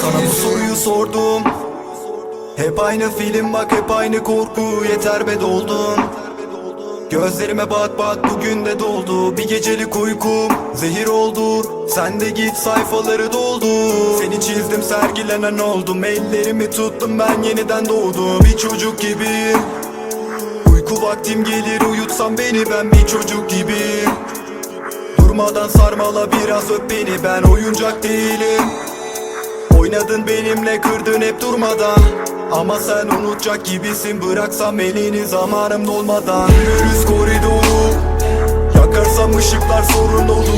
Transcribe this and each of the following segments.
Sana bu soruyu sordum. Hep aynı film bak hep aynı korku. Yeter be doldun. Gözlerime bak bak bugün de doldu. Bir gecelik uykum zehir oldu. Sen de git sayfaları doldu. Seni çizdim sergilenen oldum. Ellerimi tuttum ben yeniden doğdum. Bir çocuk gibiyim vaktim gelir uyutsam beni ben bir çocuk gibiyim Durmadan sarmala biraz öp beni ben oyuncak değilim. Oynadın benimle kırdın hep durmadan. Ama sen unutacak gibisin Bıraksam elini zamanım dolmadan. Yürürüz koridoru Yakarsam ışıklar sorun olur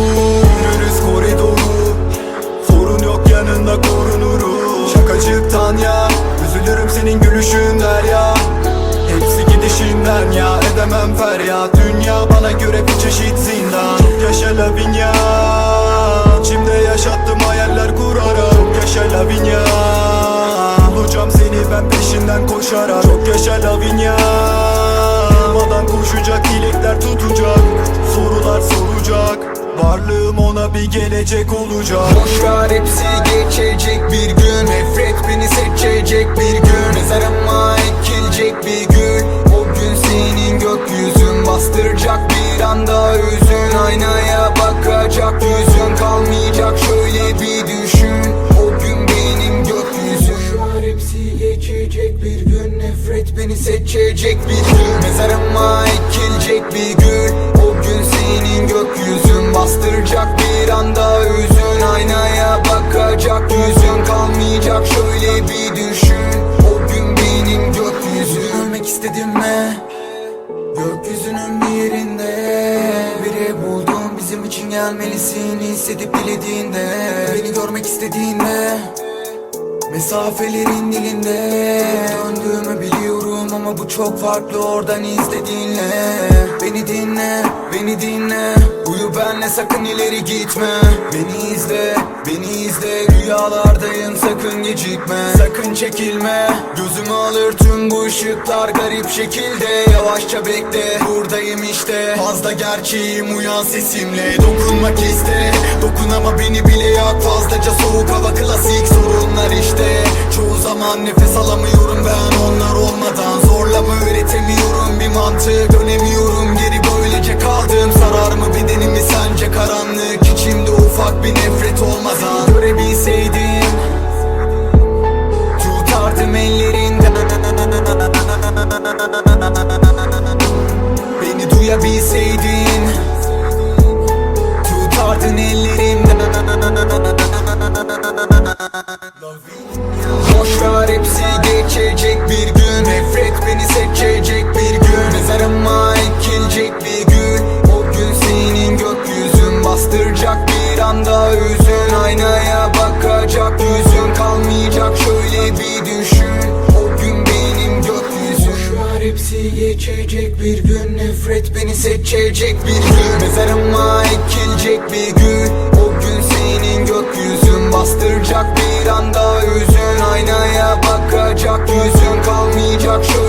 ben peşinden koşarak. Çok yaşa Lavinia Durmadan koşacak dilekler tutacak Sorular soracak. Varlığım ona bir gelecek olacak. Boşver hepsi geçecek bir gün. Nefret beni seçecek bir gün. Mezarıma ekilecek bir gün. O gün senin gökyüzün. Bastıracak bir anda hüzün Aynaya bakacak yüzün Mezarıma ekilecek bir gün O gün senin gökyüzün. Bastıracak bir anda hüzün. Aynaya bakacak yüzün. Kalmayacak şöyle bir düşün. O gün benim gökyüzüm. Ölmek istedim mi? Gökyüzünün bir yerinde. Biri buldum. Bizim için gelmelisin. Hissedip dilediğinde. Beni görmek istediğinde Mesafelerin dilinde Döndüğümü biliyorum ama bu çok farklı oradan izlediğinle. Beni dinle, beni dinle. Uyu benle sakın ileri gitme. Beni izle, beni izle. Rüyalardayım sakın gecikme. Sakın çekilme. Gözümü alır tüm bu ışıklar garip şekilde. Yavaşça bekle buradayım işte. Fazla gerçeğim uyan sesimle. Dokunmak iste Dokun ama beni bile yak Fazlaca. Soğuk hava klasik sorunlar işte. Çoğu zaman nefes alamıyorum ben. Onlar olmadan seçecek bir gün. Mezarıma ekilecek bir gün. O gün senin gökyüzün. Bastıracak bir anda hüzün. Aynaya bakacak yüzün. Kalmayacak şöyle